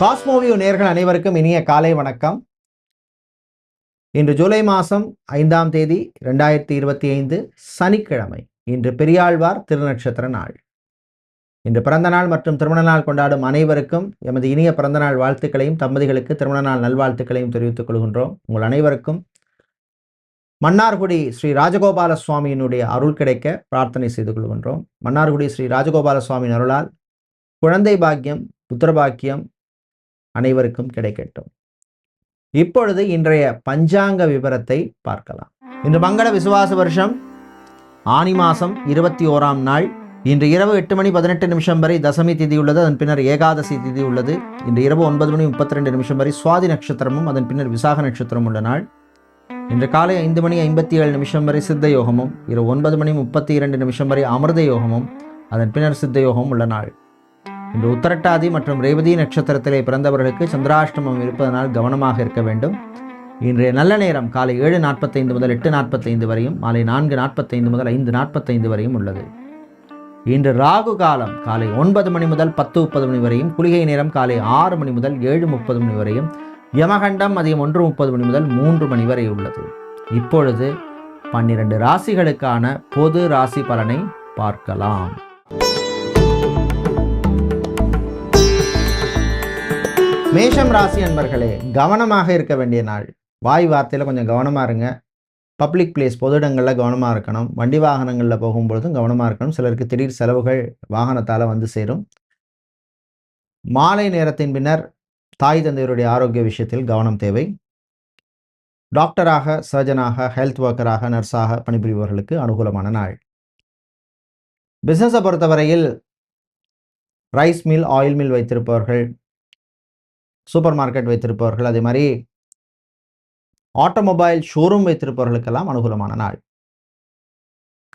Cosmoview நேர்கள் அனைவருக்கும் இனிய காலை வணக்கம். இன்று ஜூலை மாதம் ஐந்தாம் தேதி ரெண்டாயிரத்தி இருபத்தி ஐந்து சனிக்கிழமை இன்று பெரியாழ்வார் திருநட்சத்திர நாள். இன்று பிறந்த நாள் மற்றும் திருமண நாள் கொண்டாடும் அனைவருக்கும் எமது இனிய பிறந்த நாள் வாழ்த்துக்களையும் தம்பதிகளுக்கு திருமண நாள் நல்வாழ்த்துக்களையும் தெரிவித்துக் கொள்கின்றோம். உங்கள் அனைவருக்கும் மன்னார்குடி ஸ்ரீ ராஜகோபால சுவாமியினுடைய அருள் கிடைக்க பிரார்த்தனை செய்து கொள்கின்றோம். மன்னார்குடி ஸ்ரீ ராஜகோபால சுவாமியின் அருளால் குழந்தை பாக்கியம் புத்திர பாக்கியம் அனைவருக்கும் கிடைக்கட்டும். இப்பொழுது இன்றைய பஞ்சாங்க விவரத்தை பார்க்கலாம். இன்று மங்கள விசுவாச வருஷம். ஆனி மாதம் இருபத்தி ஓராம் நாள். இன்று இரவு எட்டு மணி பதினெட்டு நிமிஷம் வரை தசமி திதி உள்ளது. அதன் பின்னர் ஏகாதசி திதி உள்ளது. இன்று இரவு ஒன்பது மணி முப்பத்தி ரெண்டு நிமிஷம் வரை சுவாதி நட்சத்திரமும் அதன் பின்னர் விசாக நட்சத்திரம் உள்ள நாள். இன்று காலை ஐந்து மணி ஐம்பத்தி ஏழு நிமிஷம் வரை சித்த யோகமும் இரவு ஒன்பது மணி முப்பத்தி இரண்டு நிமிஷம் வரை அமிர்த யோகமும் அதன் பின்னர் சித்த யோகமும் உள்ள நாள். இன்று உத்தரட்டாதி மற்றும் ரேவதி நட்சத்திரத்திலே பிறந்தவர்களுக்கு சந்திராஷ்டமம் இருப்பதனால் கவனமாக இருக்க வேண்டும். இன்றைய நல்ல நேரம் காலை ஏழு நாற்பத்தைந்து முதல் எட்டு நாற்பத்தைந்து வரையும் மாலை நான்கு நாற்பத்தைந்து முதல் ஐந்து நாற்பத்தைந்து வரையும் உள்ளது. இன்று ராகு காலம் காலை ஒன்பது மணி முதல் பத்து முப்பது மணி வரையும் குளிகை நேரம் காலை ஆறு மணி முதல் ஏழு முப்பது மணி வரையும் யமகண்டம் மதியம் ஒன்று முப்பது மணி முதல் மூன்று மணி வரை உள்ளது. இப்பொழுது பன்னிரண்டு ராசிகளுக்கான பொது ராசி பலனை பார்க்கலாம். மேஷம் ராசி அன்பர்களே கவனமாக இருக்க வேண்டிய நாள். வாய் வார்த்தையில் கொஞ்சம் கவனமாக இருங்க. பப்ளிக் பிளேஸ் பொது இடங்களில் கவனமாக இருக்கணும். வண்டி வாகனங்களில் போகும்பொழுதும் கவனமாக இருக்கணும். சிலருக்கு திடீர் செலவுகள் வாகனத்தால் வந்து சேரும். மாலை நேரத்தின் பின்னர் தாய் தந்தையருடைய ஆரோக்கிய விஷயத்தில் கவனம் தேவை. டாக்டராக சர்ஜனாக ஹெல்த் ஒர்க்கராக நர்ஸாக பணிபுரிபவர்களுக்கு அனுகூலமான நாள். பிஸ்னஸை பொறுத்தவரையில் ரைஸ் மில் ஆயில் மில் வைத்திருப்பவர்கள் சூப்பர் மார்க்கெட் வைத்திருப்பவர்கள் அதே மாதிரி ஆட்டோமொபைல் ஷோரூம் வைத்திருப்பவர்களுக்கெல்லாம் அனுகூலமான நாள்.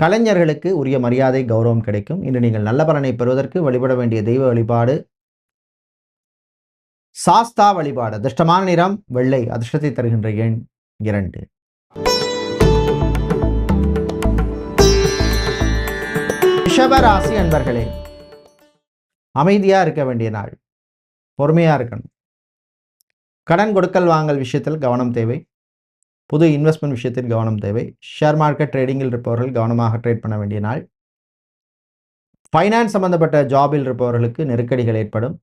கலைஞர்களுக்கு உரிய மரியாதை கௌரவம் கிடைக்கும். இன்று நீங்கள் நல்ல பலனை பெறுவதற்கு வழிபட வேண்டிய தெய்வ வழிபாடு. சாஸ்தா வழிபாடு அதிர்ஷ்டமான நிறம் வெள்ளை அதிர்ஷ்டத்தை தருகின்ற எண் இரண்டு. ரிஷபராசி அன்பர்களே அமைதியாக இருக்க வேண்டிய நாள் பொறுமையாக இருக்கணும். கடன் கொடுக்கல் வாங்கல் விஷயத்தில் கவனம் தேவை. புது இன்வெஸ்ட்மெண்ட் விஷயத்தில் கவனம் தேவை. ஷேர் மார்க்கெட் ட்ரேடிங்கில் இருப்பவர்கள் கவனமாக ட்ரேட் பண்ண வேண்டிய நாள். ஃபைனான்ஸ் சம்பந்தப்பட்ட ஜாபில் இருப்பவர்களுக்கு நெருக்கடிகள் ஏற்படும்.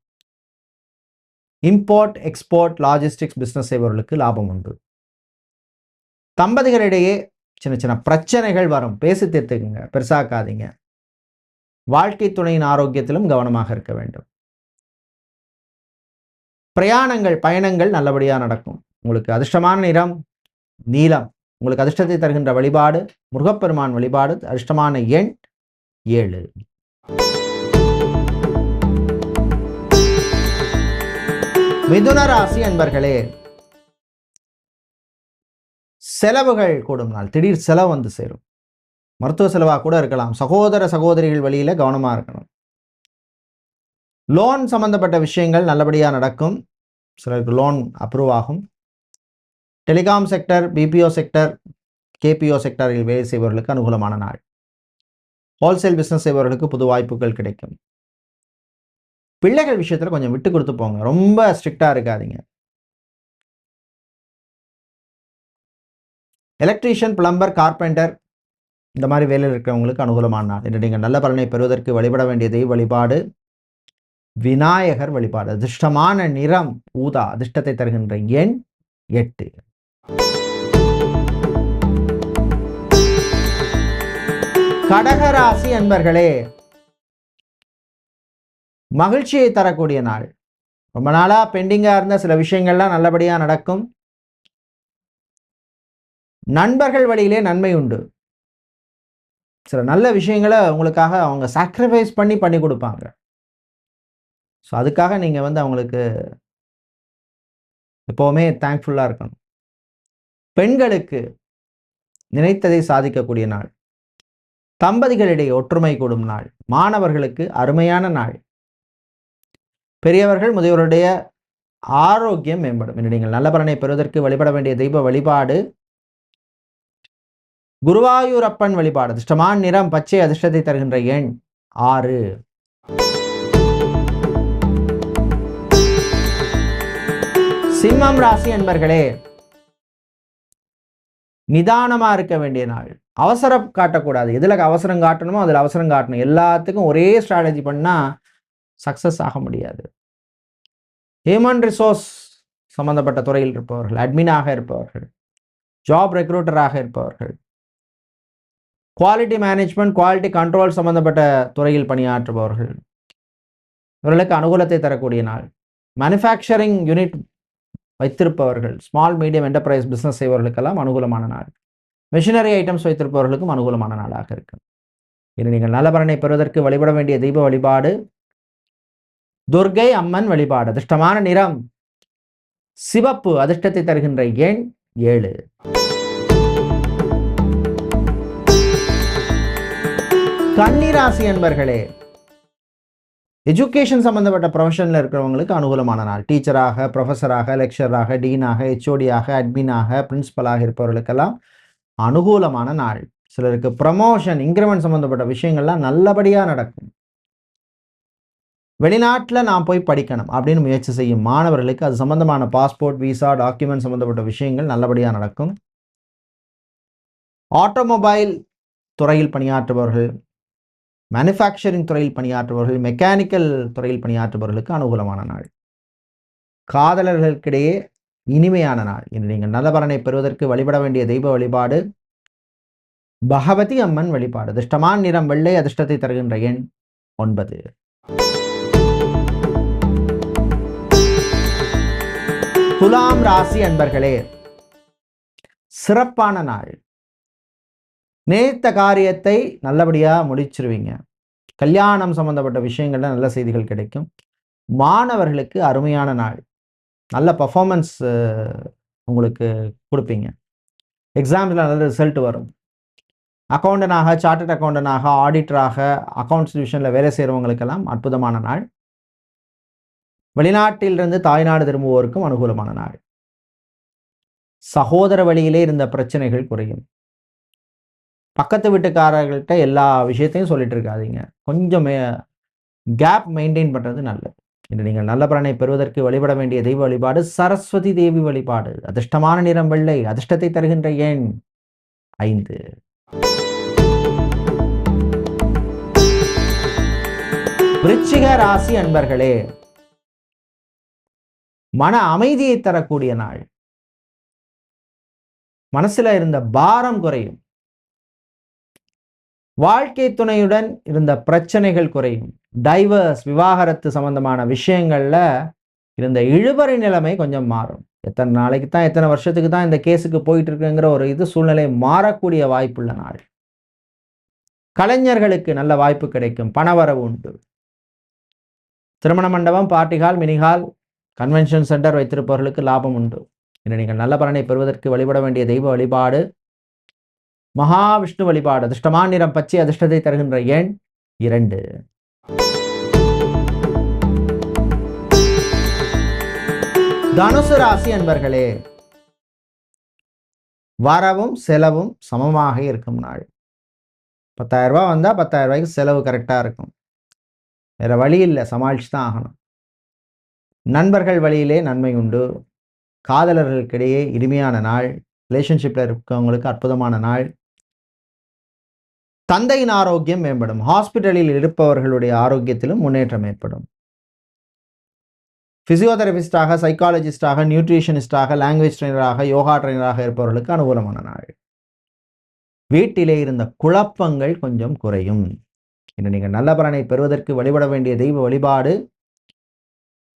இம்போர்ட் எக்ஸ்போர்ட் லாஜிஸ்டிக்ஸ் பிஸ்னஸ் செய்பவர்களுக்கு லாபம் உண்டு. தம்பதிகளிடையே சின்ன சின்ன பிரச்சனைகள் வரும். பேசி தீர்த்துக்குங்க. பெருசாக்காதீங்க. வாழ்க்கை துணையின் ஆரோக்கியத்திலும் கவனமாக இருக்க வேண்டும். பிரயாணங்கள் பயணங்கள் நல்லபடியாக நடக்கும். உங்களுக்கு அதிர்ஷ்டமான நிறம் நீலம். உங்களுக்கு அதிர்ஷ்டத்தை தருகின்ற வழிபாடு முருகப்பெருமான் வழிபாடு அதிர்ஷ்டமான எண் ஏழு. மிதுன ராசி அன்பர்களே செலவுகள் கூடும் நாள். திடீர் செலவு வந்து சேரும். மருத்துவ செலவாக கூட இருக்கலாம். சகோதர சகோதரிகள் வழியில கவனமா இருக்கணும். லோன் சம்பந்தப்பட்ட விஷயங்கள் நல்லபடியாக நடக்கும். சிலருக்கு லோன் அப்ரூவ் ஆகும். Telecom sector BPO sector KPO செக்டரில் வேலை செய்பவர்களுக்கு அனுகூலமான நாள். ஹோல்சேல் பிஸ்னஸ் செய்பவர்களுக்கு புது வாய்ப்புகள் கிடைக்கும். பிள்ளைகள் விஷயத்தில் கொஞ்சம் விட்டு கொடுத்து போங்க. ரொம்ப ஸ்ட்ரிக்டாக இருக்காதீங்க. எலக்ட்ரீஷியன் பிளம்பர் கார்பெண்டர் இந்த மாதிரி வேலையில் இருக்கிறவங்களுக்கு அனுகூலமான நாள். இன்று நீங்கள் நல்ல பலனை பெறுவதற்கு வழிபட வேண்டிய தெய்வ வழிபாடு விநாயகர் வழிபாடு. அதிர்ஷ்டமான நிறம் ஊதா அதிர்ஷ்டத்தை தருகின்ற எண் எட்டு. கடகராசி அன்பர்களே மகிழ்ச்சியை தரக்கூடிய நாள். ரொம்ப நாளா பெண்டிங்கா இருந்த சில விஷயங்கள்லாம் நல்லபடியா நடக்கும். நண்பர்கள் வழியிலே நன்மை உண்டு. சில நல்ல விஷயங்களை உங்களுக்காக அவங்க சாக்ரிஃபைஸ் பண்ணி பண்ணி கொடுப்பாங்க. ஸோ அதுக்காக நீங்கள் வந்து அவங்களுக்கு எப்போவுமே தேங்க்ஃபுல்லாக இருக்கணும். பெண்களுக்கு நினைத்ததை சாதிக்கக்கூடிய நாள். தம்பதிகளிடையே ஒற்றுமை கூடும் நாள். மாணவர்களுக்கு அருமையான நாள். பெரியவர்கள் முதியோருடைய ஆரோக்கியம் மேம்படும். என்று நீங்கள் நல்ல பலனை பெறுவதற்கு வழிபட வேண்டிய தெய்வ வழிபாடு. குருவாயூரப்பன் வழிபாடு. அதிர்ஷ்டமான நிறம் பச்சை அதிர்ஷ்டத்தை தருகின்ற எண் ஆறு. சிம்மம் ராசி அன்பர்களே நிதானமா இருக்க வேண்டிய நாள். அவசரம் காட்டக்கூடாது. எதுல அவசரம் காட்டணுமோ அதுல அவசரம் காட்டணும். எல்லாத்துக்கும் ஒரே ஸ்ட்ராட்டஜி பண்ணா சக்சஸ் ஆக முடியாது. ஹியூமன் ரிசோர்ஸ் சம்பந்தப்பட்ட துறையில் இருப்பவர்கள் அட்மினாக இருப்பவர்கள் ஜாப் ரெக்ரூட்டராக இருப்பவர்கள் குவாலிட்டி மேனேஜ்மெண்ட் குவாலிட்டி கண்ட்ரோல் சம்பந்தப்பட்ட துறையில் பணியாற்றுபவர்கள் இவர்களுக்கு அனுகூலத்தை தரக்கூடிய நாள். மேனுஃபேக்சரிங் யூனிட் வைத்திருப்பவர்கள். ஸ்மால் மீடியம் என்டர்பிரைஸ் பிஸ்னஸ் செய்வர்களுக்கெல்லாம் அனுகூலமான நாள். மிஷினரி ஐட்டம்ஸ் வைத்திருப்பவர்களுக்கும் அனுகூலமான நாளாக இருக்கும். இனி நீங்கள் நலபலனை பெறுவதற்கு வழிபட வேண்டிய தெய்வ வழிபாடு. துர்கை அம்மன் வழிபாடு அதிர்ஷ்டமான நிறம். சிவப்பு அதிர்ஷ்டத்தை தருகின்ற எண் ஏழு. கன்னிராசி என்பர்களே எஜுகேஷன் சம்மந்தப்பட்ட ப்ரொஃபஷனில் இருக்கிறவங்களுக்கு அனுகூலமான நாள் டீச்சராக ப்ரொஃபஸராக லெக்சராக டீனாக ஹெச்ஓடியாக அட்மினாக பிரின்ஸிபலாக இருப்பவர்களுக்கெல்லாம் அனுகூலமான நாள் சிலருக்கு ப்ரமோஷன் இன்க்ரிமெண்ட் சம்மந்தப்பட்ட விஷயங்கள்லாம் நல்லபடியாக நடக்கும். வெளிநாட்டில் நான் போய் படிக்கணும் அப்படின்னு முயற்சி செய்யும் மாணவர்களுக்கு அது சம்மந்தமான பாஸ்போர்ட் விசா டாக்குமெண்ட் சம்மந்தப்பட்ட விஷயங்கள் நல்லபடியாக நடக்கும். ஆட்டோமொபைல் துறையில் பணியாற்றுபவர்கள் மேனுஃபேக்சரிங் துறையில் பணியாற்றுபவர்கள் மெக்கானிக்கல் துறையில் பணியாற்றுபவர்களுக்கு அனுகூலமான நாள். காதலர்களுக்கிடையே இனிமையான நாள் இன்று நீங்கள் நலபரனை பெறுவதற்கு வழிபட வேண்டிய தெய்வ வழிபாடு பகவதி அம்மன் வழிபாடு அதிர்ஷ்டமான நிறம் வெள்ளை அதிர்ஷ்டத்தை தருகின்ற எண் ஒன்பது. துலாம் ராசி அன்பர்களே சிறப்பான நாள். நேர்த்த காரியத்தை நல்லபடியாக முடிச்சிருவீங்க. கல்யாணம் சம்மந்தப்பட்ட விஷயங்கள்ல நல்ல செய்திகள் கிடைக்கும். மாணவர்களுக்கு அருமையான நாள். நல்ல பர்ஃபார்மன்ஸ் உங்களுக்கு கொடுப்பீங்க. எக்ஸாம்ஸில் நல்ல ரிசல்ட் வரும். அக்கௌண்டனாக சார்ட்டட் அக்கௌண்டனாக ஆடிட்டராக அக்கௌண்ட்ஸ் டிவிஷனில் வேலை செய்கிறவங்களுக்கெல்லாம் அற்புதமான நாள். வெளிநாட்டிலிருந்து தாய்நாடு திரும்புவோருக்கும் அனுகூலமான நாள். சகோதர வழியிலே இருந்த பிரச்சனைகள் குறையும். பக்கத்து வீட்டுக்காரர்கள்ட்ட எல்லா விஷயத்தையும் சொல்லிட்டு இருக்காதீங்க கொஞ்சம் கேப் மெயின்டைன் பண்ணுறது நல்லது. இன்று நீங்கள் நல்ல பலனை பெறுவதற்கு வழிபட வேண்டிய தெய்வ வழிபாடு சரஸ்வதி தேவி வழிபாடு. அதிர்ஷ்டமான நிறம் வெள்ளை அதிர்ஷ்டத்தை தருகின்ற எண் ஐந்து. விருச்சிக ராசி அன்பர்களே மன அமைதியை தரக்கூடிய நாள். மனசுல இருந்த பாரம் குறையும். வாழ்க்கை துணையுடன் இருந்த பிரச்சனைகள் குறையும். டைவர்ஸ் விவாகரத்து சம்பந்தமான விஷயங்களில் இருந்த இழுபறி நிலைமை கொஞ்சம் மாறும். எத்தனை நாளைக்கு தான் எத்தனை வருஷத்துக்கு தான் இந்த கேஸுக்கு போயிட்டு இருக்குங்கிற ஒரு இது சூழ்நிலை மாறக்கூடிய வாய்ப்புள்ள நாள். கலைஞர்களுக்கு நல்ல வாய்ப்பு கிடைக்கும். பணவரவு உண்டு. திருமண மண்டபம் party hall mini hall convention centre வைத்திருப்பவர்களுக்கு லாபம் உண்டு. இன்று நீங்கள் நல்ல பலனை பெறுவதற்கு வழிபட வேண்டிய தெய்வ வழிபாடு மகாவிஷ்ணு வழிபாடு அதிர்ஷ்டமான நிறம் பச்சை அதிர்ஷ்டத்தை தருகின்ற எண் இரண்டு. தனுசு ராசி அன்பர்களே வரவும் செலவும் சமமாக இருக்கும் நாள். பத்தாயிரம் ரூபாய் வந்தால் பத்தாயிரம் ரூபாய்க்கு செலவு கரெக்டாக இருக்கும். வேற வழி இல்லை சமாளிச்சு தான் ஆகணும். நண்பர்கள் வழியிலே நன்மை உண்டு. காதலர்களுக்கிடையே இனிமையான நாள் ரிலேஷன்ஷிப்பில் இருக்கவங்களுக்கு அற்புதமான நாள். தந்தையின் ஆரோக்கியம் மேம்படும். ஹாஸ்பிட்டலில் இருப்பவர்களுடைய ஆரோக்கியத்திலும் முன்னேற்றம் ஏற்படும். பிசியோதெரபிஸ்டாக சைக்காலஜிஸ்டாக நியூட்ரிஷனிஸ்டாக லாங்குவேஜ் ட்ரைனராக யோகா ட்ரைனராக இருப்பவர்களுக்கு அனுகூலமான நாள். வீட்டிலே இருந்த குழப்பங்கள் கொஞ்சம் குறையும். இன்று நீங்கள் நல்ல பலனை பெறுவதற்கு வழிபட வேண்டிய தெய்வ வழிபாடு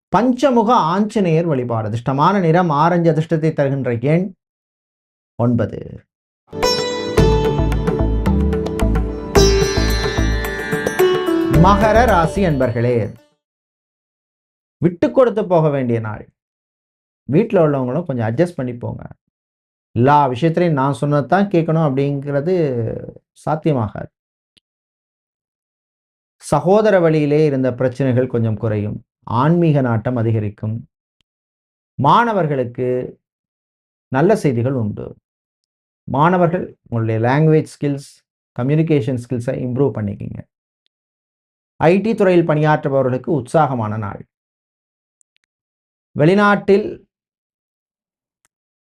பஞ்சமுக ஆஞ்சநேயர் வழிபாடு. அதிர்ஷ்டமான நிறம் ஆரஞ்சு அதிர்ஷ்டத்தை தருகின்ற எண் ஒன்பது. மகர ராசி அன்பர்களே விட்டு கொடுத்து போக வேண்டிய நாள். வீட்டில் உள்ளவங்களும் கொஞ்சம் அட்ஜஸ்ட் பண்ணி போங்க. எல்லா விஷயத்திலையும் நான் சொன்னது தான் கேட்கணும் அப்படிங்கிறது சாத்தியமாகாது. சகோதர வழியிலே இருந்த பிரச்சனைகள் கொஞ்சம் குறையும். ஆன்மீக நாட்டம் அதிகரிக்கும். மாணவர்களுக்கு நல்ல செய்திகள் உண்டு. மாணவர்கள் உங்களுடைய லாங்குவேஜ் ஸ்கில்ஸ் கம்யூனிகேஷன் ஸ்கில்ஸை இம்ப்ரூவ் பண்ணிக்கிங்க. ஐடி துறையில் பணியாற்றுபவர்களுக்கு உற்சாகமான நாள். வெளிநாட்டில்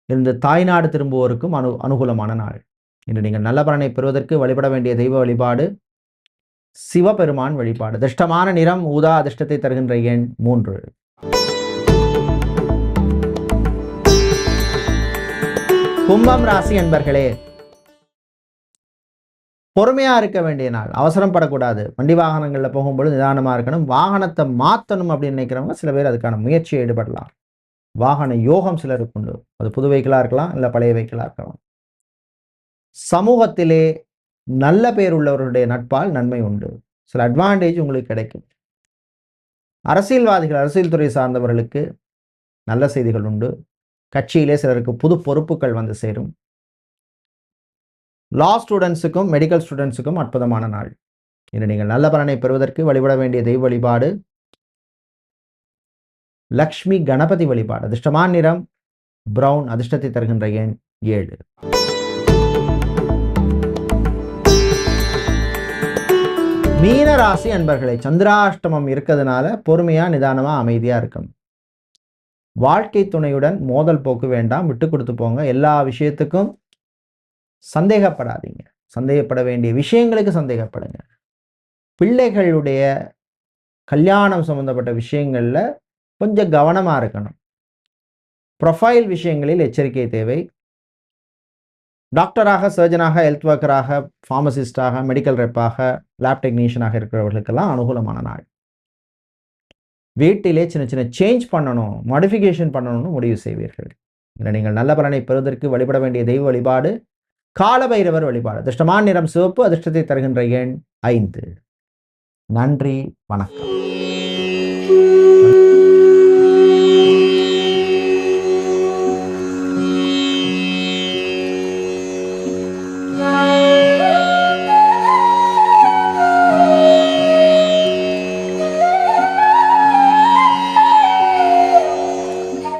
இருந்து தாய்நாடு திரும்புவோருக்கும் அனு அனுகூலமான நாள். இன்று நீங்கள் நல்ல பலனை பெறுவதற்கு வழிபட வேண்டிய தெய்வ வழிபாடு சிவபெருமான் வழிபாடு. அதிர்ஷ்டமான நிறம் ஊதா அதிர்ஷ்டத்தை தருகின்ற எண் மூன்று. கும்பம் ராசி என்பர்களே பொறுமையா இருக்க வேண்டிய நாள். அவசரம் படக்கூடாது. வண்டி வாகனங்களில் போகும்பொழுது நிதானமா இருக்கணும். வாகனத்தை மாற்றணும் அப்படின்னு நினைக்கிறவங்க சில பேர் அதுக்கான முயற்சியை ஈடுபடலாம். வாகன யோகம் சிலருக்கு உண்டு. அது புது வெஹிக்கிளாக இருக்கலாம் இல்லை பழைய வெஹிக்கிளாக இருக்கலாம். சமூகத்திலே நல்ல பேர் உள்ளவருடைய நட்பால் நன்மை உண்டு. சில அட்வான்டேஜ் உங்களுக்கு கிடைக்கும். அரசியல்வாதிகள் அரசியல் துறை சார்ந்தவர்களுக்கு நல்ல செய்திகள் உண்டு. கட்சியிலே சிலருக்கு புது பொறுப்புகள் வந்து சேரும். லா ஸ்டூடெண்ட்ஸுக்கும் மெடிக்கல் ஸ்டூடெண்ட்ஸுக்கும் அற்புதமான நாள். இன்று நீங்கள் நல்ல பலனை பெறுவதற்கு வழிபட வேண்டிய தெய்வ வழிபாடு லக்ஷ்மி கணபதி வழிபாடு. அதிர்ஷ்டமான நிறம் பிரவுன் அதிர்ஷ்டத்தை தருகின்ற எண் ஏழு. மீன ராசி அன்பர்களை சந்திராஷ்டமம் இருக்கிறதுனால பொறுமையா நிதானமா அமைதியா இருக்கும். வாழ்க்கை துணையுடன் மோதல் போக்கு வேண்டாம் விட்டு கொடுத்து போங்க. எல்லா விஷயத்துக்கும் சந்தேகப்படாதீங்க. சந்தேகப்பட வேண்டிய விஷயங்களுக்கு சந்தேகப்படுங்க. பிள்ளைகளுடைய கல்யாணம் சம்மந்தப்பட்ட விஷயங்களில் கொஞ்சம் கவனமாக இருக்கணும். ப்ரொஃபைல் விஷயங்களில் எச்சரிக்கை தேவை. டாக்டராக சர்ஜனாக ஹெல்த் ஒர்க்கராக ஃபார்மசிஸ்டாக மெடிக்கல் ரெப்பாக லேப் டெக்னீஷியனாக இருக்கிறவர்களுக்கெல்லாம் அனுகூலமான நாள். வீட்டிலே சின்ன சின்ன சேஞ்ச் பண்ணணும் மாடிஃபிகேஷன் பண்ணணும்னு முடிவு செய்வீர்கள். இதில் நீங்கள் நல்ல பலனை பெறுவதற்கு வழிபட வேண்டிய தெய்வ வழிபாடு காலபைரவர் வழிபாடு. அதிர்ஷ்டமான நிறம் சிவப்பு அதிர்ஷ்டத்தை தருகின்ற எண் ஐந்து. நன்றி வணக்கம்.